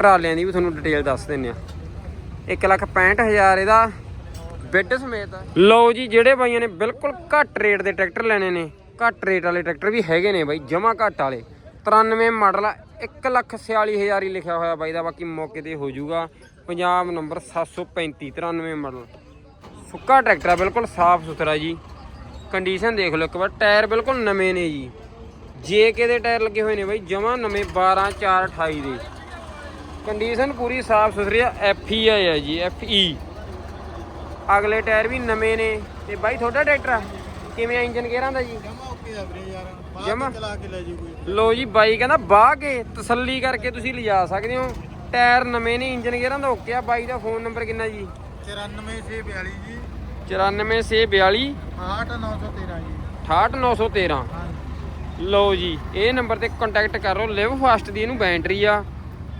ਟਰਾਲਿਆਂ ਦੀ ਵੀ ਤੁਹਾਨੂੰ ਡਿਟੇਲ ਦੱਸ ਦਿੰਨੇ ਆ 165000 ਇਹਦਾ ਬਿੱਡ ਸਮੇਤ। ਲਓ ਜੀ, ਜਿਹੜੇ ਬਾਈਆਂ ਨੇ ਬਿਲਕੁਲ ਘੱਟ ਰੇਟ ਦੇ ਟਰੈਕਟਰ ਲੈਣੇ ਨੇ। ਘੱਟ ਰੇਟ ਵਾਲੇ ਟਰੈਕਟਰ ਵੀ ਹੈਗੇ ਨੇ ਬਾਈ, ਜਮਾ ਘੱਟ ਵਾਲੇ। 93 ਮਾਡਲ ਆ 146000 ਹੀ ਲਿਖਿਆ ਹੋਇਆ ਬਾਈ ਦਾ, ਬਾਕੀ ਮੌਕੇ ਤੇ ਹੋ ਜਾਊਗਾ। ਪੰਜਾਬ ਨੰਬਰ 735 93 ਮਾਡਲ ਸੁੱਕਾ ਟਰੈਕਟਰ ਆ, ਬਿਲਕੁਲ ਸਾਫ਼ ਸੁਥਰਾ ਜੀ। ਕੰਡੀਸ਼ਨ ਦੇਖ ਲਓ ਇੱਕ ਵਾਰ ਟਾਇਰ ਬਿਲਕੁਲ ਨਵੇਂ ਨੇ ਜੀ। ਜੇਕੇ ਦੇ ਟਾਇਰ ਲੱਗੇ ਹੋਏ ਨੇ ਬਾਈ, ਜਮਾ ਨਵੇਂ 12 4 28 ਦੇ। ਕੰਡੀਸ਼ਨ ਪੂਰੀ ਸਾਫ਼ ਸੁਥਰੀ ਆ ਐਫਈ ਆ ਜੀ ਐਫਈ ਅਗਲੇ ਟਾਇਰ ਵੀ ਨਵੇਂ ਨੇ ਤੇ ਬਾਈ ਤੁਹਾਡਾ ਟਰੈਕਟਰ ਆ? ਕਿਵੇਂ ਆ ਇੰਜਨ ਗੇਅਰਾਂ ਦਾ ਜੀ? ਜਮਾ ਓਕੇ ਆ ਵੀਰੇ ਯਾਰ ਬਾਹਰ ਜਮਾਂ? ਕੇ ਚਲਾ ਕੇ ਲੈ ਜੀ ਕੋਈ। ਲੋ ਜੀ ਬਾਈ ਕਹਿੰਦਾ ਬਾਹ ਕੇ ਤਸੱਲੀ ਕਰਕੇ ਤੁਸੀਂ ਲਿਜਾ ਸਕਦੇ ਹੋ। ਟਾਇਰ ਨਵੇਂ ਨੇ ਇੰਜਨ ਗੇਅਰਾਂ ਦਾ ਓਕੇ ਆ ਬਾਈ ਦਾ ਫੋਨ ਨੰਬਰ ਕਿੰਨਾ ਜੀ? 9442 ਜੀ। 9442 68913 ਜੀ। 68913 ਹਾਂ ਲੋ ਜੀ ਇਹ ਨੰਬਰ ਤੇ ਕੰਟੈਕਟ ਕਰੋ ਲਿਵ ਫਾਸਟ ਦੀ ਇਹਨੂੰ ਬੈਟਰੀ ਆ।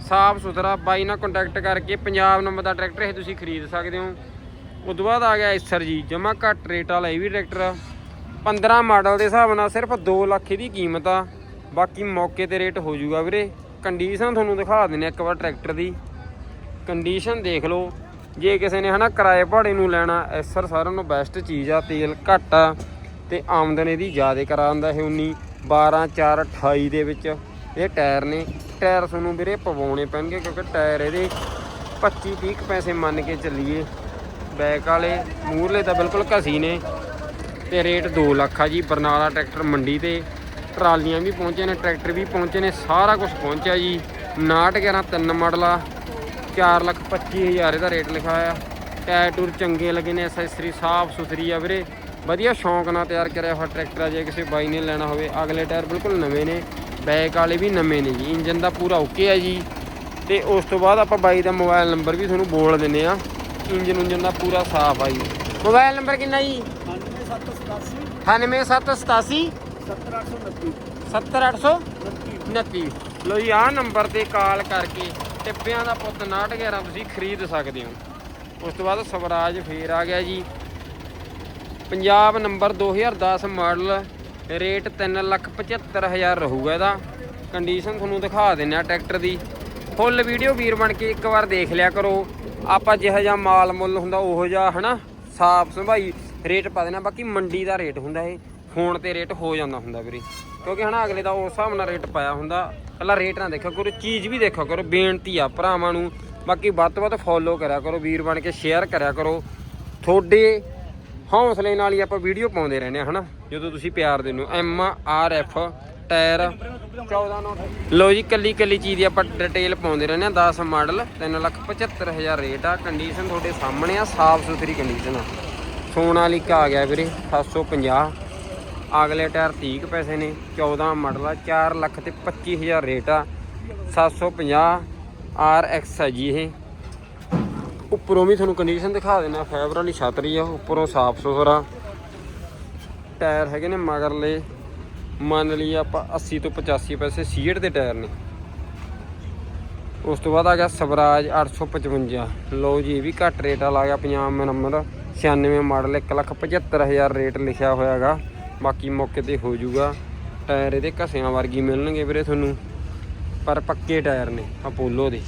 ਸਾਫ਼ ਸੁਥਰਾ ਬਾਈ ਨਾਲ ਕੰਟੈਕਟ ਕਰਕੇ ਪੰਜਾਬ ਨੰਬਰ ਦਾ ਟਰੈਕਟਰ ਇਹ ਤੁਸੀਂ ਖਰੀਦ ਸਕਦੇ ਹੋ। ਉਦੋਂ ਬਾਅਦ ਆ ਗਿਆ ਐਸਰ ਜੀ ਜਮਾ ਘੱਟ ਰੇਟ ਵਾਲਾ ਇਹ ਵੀ ਟਰੈਕਟਰ ਆ। 15 ਮਾਡਲ ਦੇ ਹਿਸਾਬ ਨਾਲ ਸਿਰਫ 2 ਲੱਖ ਦੀ ਕੀਮਤ ਆ। ਬਾਕੀ ਮੌਕੇ ਤੇ ਰੇਟ ਹੋ ਜਾਊਗਾ ਵੀਰੇ। ਕੰਡੀਸ਼ਨ ਤੁਹਾਨੂੰ ਦਿਖਾ ਦਿੰਨੇ ਇੱਕ ਵਾਰ ਟਰੈਕਟਰ ਦੀ। ਕੰਡੀਸ਼ਨ ਦੇਖ ਲਓ। ਜੇ ਕਿਸੇ ਨੇ ਹਨਾ ਕਿਰਾਏ ਭਾੜੇ ਨੂੰ ਲੈਣਾ, ਐਸਰ ਸਾਰਿਆਂ ਨੂੰ ਬੈਸਟ ਚੀਜ਼ ਆ, ਤੇਲ ਘੱਟ ਆ ਤੇ ਆਮਦਨ ਇਹਦੀ ਜ਼ਿਆਦਾ ਕਰਾਉਂਦਾ ਇਹ 19 12 4 28 ਦੇ ਵਿੱਚ। ਇਹ ਟਾਇਰ ਨੇ ਟਾਇਰ ਤੁਹਾਨੂੰ ਵੀਰੇ ਪਵਾਉਣੇ ਪੈਣਗੇ ਕਿਉਂਕਿ ਟਾਇਰ ਇਹਦੇ 25 30 ਕੁ ਪੈਸੇ ਮੰਨ ਕੇ ਚੱਲੀਏ। ਬੈਕ ਵਾਲੇ ਮੂਰਲੇ ਤਾਂ ਬਿਲਕੁਲ ਘਸੀ ਨੇ ਤੇ ਰੇਟ 2 ਲੱਖ ਆ ਜੀ। ਬਰਨਾਲਾ ਟਰੈਕਟਰ ਮੰਡੀ ਤੇ ਟਰਾਲੀਆਂ ਵੀ ਪਹੁੰਚੇ ਨੇ, ਟਰੈਕਟਰ ਵੀ ਪਹੁੰਚੇ ਨੇ, ਸਾਰਾ ਕੁਝ ਪਹੁੰਚਿਆ ਜੀ। 69 11 ਤਿੰਨ ਮਾਡਲ ਆ। 4 ਲੱਖ 25 ਹਜ਼ਾਰ ਇਹਦਾ ਰੇਟ ਲਿਖਿਆ ਆ ਟਾਇਰ ਟੂਰ ਚੰਗੇ ਲੱਗੇ ਨੇ ਐਸੈਸਰੀ ਸਾਫ਼ ਸੁਥਰੀ ਆ ਵੀਰੇ। ਵਧੀਆ ਸ਼ੌਂਕ ਨਾਲ ਤਿਆਰ ਕਰਿਆ ਹੋਇਆ ਟਰੈਕਟਰ ਆ, ਜੇ ਕਿਸੇ ਬਾਈ ਨੇ ਲੈਣਾ ਹੋਵੇ। ਅਗਲੇ ਟਾਇਰ ਬਿਲਕੁਲ ਨਵੇਂ ਨੇ। ਬੈਕ ਵਾਲੇ ਵੀ ਨਵੇਂ ਨੇ ਜੀ ਇੰਜਨ ਦਾ ਪੂਰਾ ਓਕੇ ਆ ਜੀ। ਤੇ ਉਸ ਤੋਂ ਬਾਅਦ ਆਪਾਂ ਬਾਈ ਦਾ ਮੋਬਾਈਲ ਨੰਬਰ ਵੀ ਤੁਹਾਨੂੰ ਬੋਲ ਦਿੰਨੇ ਆ। ਇੰਜਨ ਉਂਜਨ ਦਾ ਪੂਰਾ ਸਾਫ਼ ਆ ਜੀ। ਮੋਬਾਈਲ ਨੰਬਰ ਕਿੰਨਾ ਜੀ? 9787 98787 70829 70829 ਲੋ ਜੀ, ਆਹ ਨੰਬਰ ਤੇ ਕਾਲ ਕਰਕੇ ਟਿੱਪਿਆਂ ਦਾ ਪੁੱਤ 911 ਤੁਸੀਂ ਖਰੀਦ ਸਕਦੇ ਹੋ। ਉਸ ਤੋਂ ਬਾਅਦ ਸਵਰਾਜ ਫੇਰ ਆ ਗਿਆ ਜੀ। ਪੰਜਾਬ ਨੰਬਰ 2010 ਮਾਡਲ ਰੇਟ 375000 ਰਹੂਗਾ ਇਹਦਾ। ਕੰਡੀਸ਼ਨ ਤੁਹਾਨੂੰ ਦਿਖਾ ਦਿੰਨੇ ਆ ਟਰੈਕਟਰ ਦੀ। ਫੁੱਲ ਵੀਡੀਓ ਵੀਰ ਬਣ ਕੇ ਇੱਕ ਵਾਰ ਦੇਖ ਲਿਆ ਕਰੋ। ਆਪਾਂ ਜਿਹੋ ਜਿਹਾ ਮਾਲ ਮੁੱਲ ਹੁੰਦਾ ਉਹੋ ਜਿਹਾ, ਹਨਾ? ਸਾਫ਼ ਸੰਭਾਈ ਰੇਟ ਪਾ ਦੇਣਾ ਬਾਕੀ ਮੰਡੀ ਦਾ ਰੇਟ ਹੁੰਦਾ ਇਹ। ਫੋਨ ਤੇ ਰੇਟ ਹੋ ਜਾਂਦਾ ਹੁੰਦਾ ਵੀਰੇ। ਕਿਉਂਕਿ ਹਨਾ, ਅਗਲੇ ਦਾ ਉਸ ਹਿਸਾਬ ਨਾਲ ਰੇਟ ਪਾਇਆ ਹੁੰਦਾ। ਕੱਲਾ ਰੇਟ ਨਾ ਦੇਖਿਆ ਕਰੋ, ਚੀਜ਼ ਵੀ ਦੇਖਿਆ ਕਰੋ। ਬੇਨਤੀ ਆ ਭਰਾਵਾਂ ਨੂੰ। ਬਾਕੀ ਵੱਧ ਤੋਂ ਵੱਧ ਫੋਲੋ ਕਰਿਆ ਕਰੋ, ਵੀਰ ਬਣ ਕੇ ਸ਼ੇਅਰ ਕਰਿਆ ਕਰੋ। ਤੁਹਾਡੇ ਹੌਸਲੇ ਨਾਲ ਹੀ ਆਪਾਂ ਵੀਡੀਓ ਪਾਉਂਦੇ ਰਹਿੰਦੇ ਆ ਹਨਾ? ਜਦੋਂ ਤੁਸੀਂ ਪਿਆਰ ਦਿੰਦੇ ਹੋ। M, R, F, tyre. 14 note ਲੋ ਜੀ, ਕੱਲੀ ਕੱਲੀ ਚੀਜ਼ ਦੀ ਆਪਾਂ ਡਿਟੇਲ ਪਾਉਂਦੇ ਰਹਿੰਦੇ ਆ 10 ਮਾਡਲ 375000 ਰੇਟ ਆ। ਕੰਡੀਸ਼ਨ ਤੁਹਾਡੇ ਸਾਹਮਣੇ ਆ, ਸਾਫ਼ ਸੁਥਰੀ ਕੰਡੀਸ਼ਨ ਆ। ਸੋਨਾਲੀਕਾ ਆ ਗਿਆ ਵੀਰੇ 750 ਅਗਲੇ ਟਾਇਰ 30 ਕੁ ਪੈਸੇ ਨੇ। 14 ਮਾਡਲ ਆ 4 ਲੱਖ ਤੇ 25000 ਰੇਟ ਆ। 750 ਆਰ, ਐਕਸ ਹੈ ਜੀ ਇਹ। ਉੱਪਰੋਂ ਵੀ ਤੁਹਾਨੂੰ ਕੰਡੀਸ਼ਨ ਦਿਖਾ ਦੇਣਾ ਫਾਈਬਰ ਵਾਲੀ ਛਤਰੀ ਆ, ਉੱਪਰੋਂ ਸਾਫ਼ ਸੁਥਰਾ। ਟਾਇਰ ਹੈਗੇ ਨੇ ਮਗਰਲੇ। ਮੰਨ ਲਈ ਆਪਾਂ 80 ਤੋਂ 85 ਪੈਸੇ ਸੀਟ ਦੇ ਟਾਇਰ ਨੇ। ਉਸ ਤੋਂ ਬਾਅਦ ਆ ਗਿਆ ਸਵਰਾਜ 855 ਲਓ ਜੀ, ਇਹ ਵੀ ਘੱਟ ਰੇਟ ਵਾਲਾ ਆ ਗਿਆ ਪੰਜਾਬ ਨੰਬਰ 96 ਮਾਡਲ 175000 ਰੇਟ ਲਿਖਿਆ ਹੋਇਆ ਹੋਇਆਗਾ ਬਾਕੀ ਮੌਕੇ ਤੇ ਹੋ ਜਾਊਗਾ। ਟਾਇਰ ਇਹਦੇ ਘਸਿਆਂ ਵਰਗੀ ਮਿਲਣਗੇ ਵੀਰੇ ਤੁਹਾਨੂੰ। ਪਰ ਪੱਕੇ ਟਾਇਰ ਨੇ ਅਪੋਲੋ ਦੇ।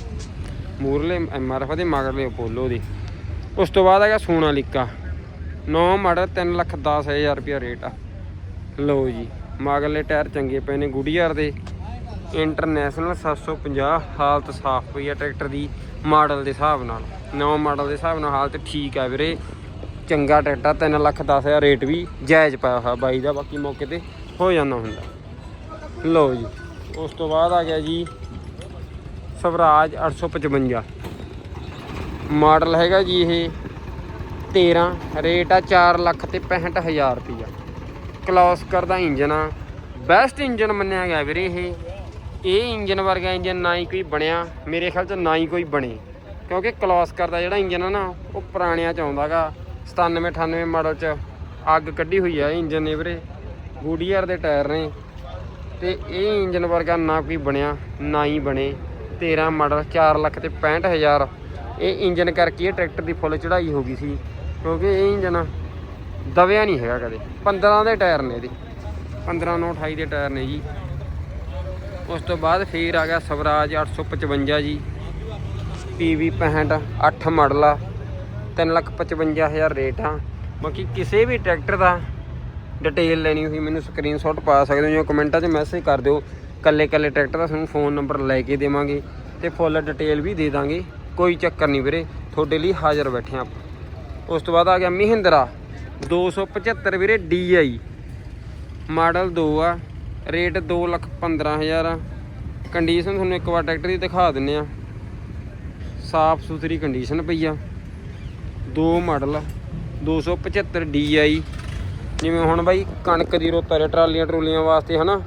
ਮੂਰਲੇ ਐਮਆਰਐਫ ਦੇ ਮਗਰਲੇ ਅਪੋਲੋ ਦੇ। ਉਸ ਤੋਂ ਬਾਅਦ ਹੈਗਾ ਸੋਨਾਲੀਕਾ। 9 ਮਾਡਲ 3 ਲੱਖ 10000 ਰੁਪਿਆ ਰੇਟ ਆ। ਲਓ ਜੀ, ਮਗਰਲੇ ਟਾਇਰ ਚੰਗੇ ਪਏ ਨੇ ਗੁਡੀਆਰ ਦੇ। ਇੰਟਰਨੈਸ਼ਨਲ 750 ਹਾਲਤ ਸਾਫ਼ ਪਈ ਆ ਟਰੈਕਟਰ ਦੀ ਮਾਡਲ ਦੇ ਹਿਸਾਬ ਨਾਲ। 9 ਮਾਡਲ ਦੇ ਹਿਸਾਬ ਨਾਲ ਹਾਲਤ ਠੀਕ ਆ ਵੀਰੇ। ਚੰਗਾ ਟਰੈਕਟਰ 3 ਲੱਖ 10000 ਰੇਟ ਵੀ ਜਾਇਜ਼ ਪਾਇਆ ਹੋਇਆ ਬਾਈ ਦਾ, ਬਾਕੀ ਮੌਕੇ ਤੇ ਹੋ ਜਾਂਦਾ ਹੁੰਦਾ। ਲਓ ਜੀ, ਉਸ ਤੋਂ ਬਾਅਦ ਆ ਗਿਆ ਜੀ ਸਵਰਾਜ 855 ਮਾਡਲ ਹੈਗਾ ਜੀ ਇਹ 13 ਰੇਟ ਆ 4 ਲੱਖ ਤੇ 65000 ਰੁਪਈਆ। ਕਲੌਸਕਰ ਦਾ ਇੰਜਨ ਆ। ਬੈਸਟ ਇੰਜਨ ਮੰਨਿਆ ਗਿਆ ਵੀਰੇ ਇਹ। ਇਹ ਇੰਜਨ ਵਰਗਾ ਇੰਜਨ ਨਾ ਹੀ ਕੋਈ ਬਣਿਆ। ਮੇਰੇ ਖਿਆਲ ਚ ਨਾ ਹੀ ਕੋਈ ਬਣੇ। ਕਿਉਂਕਿ ਕਲੌਸਕਰ ਦਾ ਜਿਹੜਾ ਇੰਜਨ ਆ ਨਾ, ਉਹ ਪੁਰਾਣਿਆਂ ਚ ਆਉਂਦਾਗਾ। 97 98 ਮਾਡਲ ਚ ਅੱਗ ਕੱਢੀ ਹੋਈ ਆ ਇੰਜਨ ਨੇ ਵੀਰੇ। ਗੂਡੀਅਰ ਦੇ ਟਾਇਰ ਨੇ। ਤੇ ਇਹ ਇੰਜਨ ਵਰਗਾ ਨਾ ਕੋਈ ਬਣਿਆ, ਨਾ ਹੀ ਬਣੇ। 13 ਮਾਡਲ 4 ਲੱਖ ਤੇ 65000 ਇਹ ਇੰਜਨ ਕਰਕੇ ਇਹ ਟਰੈਕਟਰ ਦੀ ਫੁੱਲ ਚੜਾਈ ਹੋ ਗਈ ਸੀ। ਕਿਉਂਕਿ ਇਹ ਇੰਜਨ ਦਬਿਆ ਨਹੀਂ ਹੈਗਾ ਕਦੇ। 15 ਦੇ ਟਾਇਰ ਨੇ ਇਹਦੇ। 15 ਨੌ 28 ਦੇ ਟਾਇਰ ਨੇ ਜੀ। ਉਸ ਤੋਂ ਬਾਅਦ ਫੇਰ ਆ ਗਿਆ ਸਵਰਾਜ 855 ਜੀ। PV 65 8 ਮਾਡਲ ਆ। 355000 ਰੇਟ ਆ। ਬਾਕੀ ਕਿਸੇ ਵੀ ਟਰੈਕਟਰ ਦਾ ਡਿਟੇਲ ਲੈਣੀ ਹੋਈ ਮੈਨੂੰ ਸਕਰੀਨਸ਼ਾਟ ਪਾ ਸਕਦੇ ਹੋ ਜਾਂ ਕਮੈਂਟਾਂ 'ਚ ਮੈਸੇਜ ਕਰ ਦਿਓ। ਕੱਲੇ ਕੱਲੇ ਟਰੈਕਟਰ ਦਾ ਤੁਹਾਨੂੰ ਫੋਨ ਨੰਬਰ ਲੈ ਕੇ ਦੇਵਾਂਗੇ ਤੇ ਫੁੱਲ ਡਿਟੇਲ ਵੀ ਦੇ ਦਾਂਗੇ। ਕੋਈ ਚੱਕਰ ਨਹੀਂ ਵੀਰੇ, ਤੁਹਾਡੇ ਲਈ ਹਾਜ਼ਰ ਬੈਠੇ ਆਪਾਂ। ਉਸ ਤੋਂ ਬਾਅਦ ਆ ਗਿਆ ਮਹਿੰਦਰਾ। 275 ਵੀਰੇ DI ਮਾਡਲ 2 ਆ, ਰੇਟ 215000 ਆ। ਕੰਡੀਸ਼ਨ ਤੁਹਾਨੂੰ ਇੱਕ ਵਾਰ ਟਰੈਕਟਰ ਦੀ ਦਿਖਾ ਦਿੰਨੇ ਆ। ਸਾਫ਼ ਸੁਥਰੀ ਕੰਡੀਸ਼ਨ ਪਈ ਆ। ਦੋ ਮਾਡਲ 275 DI ਜਿਵੇਂ ਹੁਣ ਬਾਈ ਕਣਕ ਦੀ ਰੋਤਾ ਰੇ ਟਰਾਲੀਆਂ ਟਰੂਲੀਆਂ ਵਾਸਤੇ ਹਨਾ।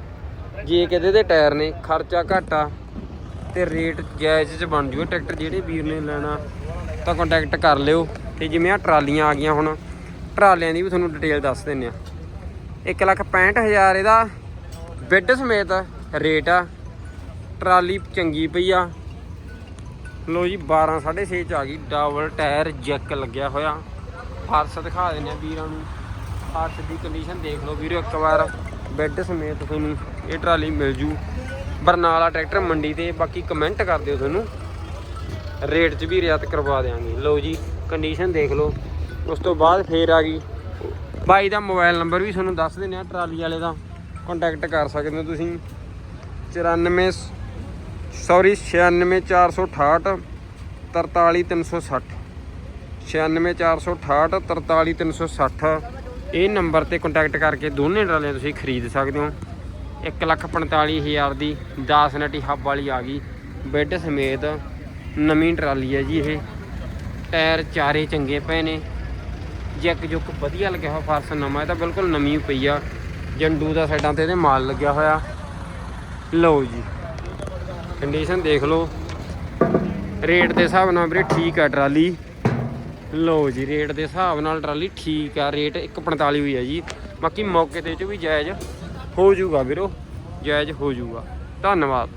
ਜੇ ਕਿਤੇ ਦੇ ਟਾਇਰ ਨੇ, ਖਰਚਾ ਘੱਟ ਆ। ਤੇ ਰੇਟ ਜਾਇਜ਼ ਚ ਬਣ ਜੂਗਾ ਟਰੈਕਟਰ ਜਿਹੜੇ ਵੀਰ ਨੇ ਲੈਣਾ, ਤਾਂ ਕੰਟੈਕਟ ਕਰ ਲਿਓ। ਤੇ ਜਿਵੇਂ ਆ ਟਰਾਲੀਆਂ ਆ ਗਈਆਂ ਹੁਣ, ਟਰਾਲਿਆਂ ਦੀ ਵੀ ਤੁਹਾਨੂੰ ਡਿਟੇਲ ਦੱਸ ਦਿੰਨੇ ਆ। 165000 ਇਹਦਾ ਬੈੱਡ ਸਮੇਤ ਰੇਟ ਆ। ਟਰਾਲੀ ਚੰਗੀ ਪਈ ਆ। ਲੋ ਜੀ 12 6.5 ਚ ਆ ਗਈ ਡਬਲ ਟਾਇਰ ਜੈਕ ਲੱਗਿਆ ਹੋਇਆ। ਫਰਸ਼ ਦਿਖਾ ਦਿੰਨੇ ਆ ਵੀਰਾਂ ਨੂੰ। ਫਰਸ਼ ਦੀ ਕੰਡੀਸ਼ਨ ਦੇਖ ਲਓ ਵੀਰੋ, ਇੱਕ ਵਾਰ ਬੈੱਡ ਸਮੇਤ ਤੁਹਾਨੂੰ ਇਹ ਟਰਾਲੀ ਮਿਲ ਜੂ। ਬਰਨਾਲਾ ਟਰੈਕਟਰ ਮੰਡੀ ਤੇ ਬਾਕੀ ਕਮੈਂਟ ਕਰ ਦਿਓ ਤੁਹਾਨੂੰ। ਰੇਟ 'ਚ ਵੀ ਰਿਆਤ ਕਰਵਾ ਦੇਵਾਂਗੇ ਲਓ ਜੀ ਕੰਡੀਸ਼ਨ ਦੇਖ ਲਓ। ਉਸ ਤੋਂ ਬਾਅਦ ਫੇਰ ਆ ਗਈ। ਬਾਈ ਦਾ ਮੋਬਾਈਲ ਨੰਬਰ ਵੀ ਤੁਹਾਨੂੰ ਦੱਸ ਦਿੰਦੇ ਆ, ਟਰਾਲੀ ਵਾਲੇ ਦਾ। ਕੰਟੈਕਟ ਕਰ ਸਕਦੇ ਹੋ ਤੁਸੀਂ। 94 ਸੌਰੀ 96468 43360 96468 43360 ਇਹ ਨੰਬਰ ਤੇ ਕੰਟੈਕਟ ਕਰਕੇ ਦੋਨੇ ਟਰਾਲੀਆਂ ਤੁਸੀਂ ਖਰੀਦ ਸਕਦੇ ਹੋ। 145000 ਦੀ 10 ਨਟੀ ਹੱਬ ਵਾਲੀ ਆ ਗਈ। ਬੈੱਡ ਸਮੇਤ ਨਵੀਂ ਟਰਾਲੀ ਹੈ ਜੀ ਇਹ। ਟਾਇਰ ਚਾਰੇ ਚੰਗੇ ਪਏ ਨੇ। ਜੈਕ ਜੁੱਕ ਵਧੀਆ ਲੱਗਿਆ ਹੋਇਆ ਫਾਰਸ ਨਵਾਂ, ਇਹ ਤਾਂ ਬਿਲਕੁਲ ਨਵੀਂ ਪਈ ਆ। ਜੰਡੂ ਦਾ ਸਾਈਡਾਂ ਤੇ ਇਹਦੇ ਮਾਲ ਲੱਗਿਆ ਹੋਇਆ। ਲਓ ਜੀ ਕੰਡੀਸ਼ਨ ਦੇਖ ਲਓ। ਰੇਟ ਦੇ ਹਿਸਾਬ ਨਾਲ ਵੀਰੇ ਠੀਕ ਆ ਟਰਾਲੀ। ਲਓ ਜੀ, ਰੇਟ ਦੇ ਹਿਸਾਬ ਨਾਲ ਟਰਾਲੀ ਠੀਕ ਆ, ਰੇਟ 145 ਹੋਈ ਆ ਜੀ। ਬਾਕੀ ਮੌਕੇ ਤੇ ਚ ਵੀ ਜਾਇਜ਼ ਹੋ ਜਾਊਗਾ ਵੀਰੋ, ਜਾਇਜ਼ ਹੋ ਜਾਊਗਾ ਧੰਨਵਾਦ।